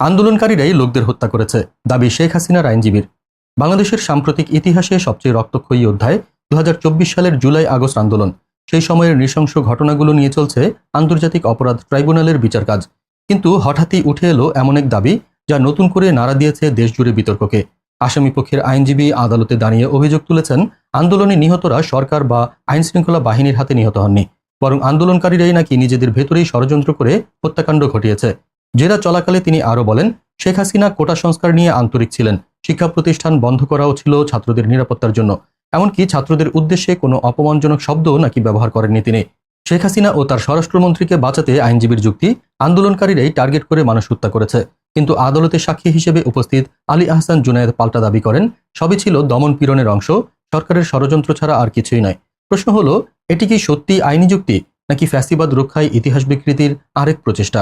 আন্দোলনকারীরাই লোকদের হত্যা করেছে, দাবি শেখ হাসিনার আইনজীবীর। বাংলাদেশের সাম্প্রতিক ইতিহাসে সবচেয়ে রক্তক্ষয়ী অধ্যায় দু হাজার চব্বিশ সালের জুলাই আগস্ট আন্দোলন। সেই সময়ের নৃশংস ঘটনাগুলো নিয়ে চলছে আন্তর্জাতিক অপরাধ ট্রাইব্যুনালের বিচার কাজ। কিন্তু হঠাৎই উঠে এলো এমন এক দাবি, যা নতুন করে নাড়া দিয়েছে দেশজুড়ে বিতর্ককে। আসামি পক্ষের আইনজীবী আদালতে দাঁড়িয়ে অভিযোগ তুলেছেন, আন্দোলনে নিহতরা সরকার বা আইনশৃঙ্খলা বাহিনীর হাতে নিহত হননি। বরং আন্দোলনকারীরাই নাকি নিজেদের ভেতরেই ষড়যন্ত্র করে হত্যাকাণ্ড ঘটিয়েছে। জেরা চলাকালে তিনি আরও বলেন, শেখ হাসিনা কোটা সংস্কার নিয়ে আন্তরিক ছিলেন, শিক্ষা প্রতিষ্ঠান বন্ধ করাও ছিল ছাত্রদের নিরাপত্তার জন্য। এমনকি ছাত্রদের উদ্দেশ্যে কোনো অপমানজনক শব্দ নাকি ব্যবহার করেননি তিনি। শেখ হাসিনা ও তার স্বরাষ্ট্রমন্ত্রীকে বাঁচাতে আইনজীবীর যুক্তি আন্দোলনকারীরাই টার্গেট করে মানুষ হত্যা করেছে। কিন্তু আদালতে সাক্ষী হিসেবে উপস্থিত আলী আহসান জুনায়েদ পাল্টা দাবি করেন, সবই ছিল দমন পীড়নের অংশ, সরকারের ষড়যন্ত্র ছাড়া আর কিছুই নয়। প্রশ্ন হলো, এটি কি সত্যি আইনি যুক্তি, নাকি ফ্যাসিবাদ রক্ষায় ইতিহাস বিকৃতির আরেক প্রচেষ্টা?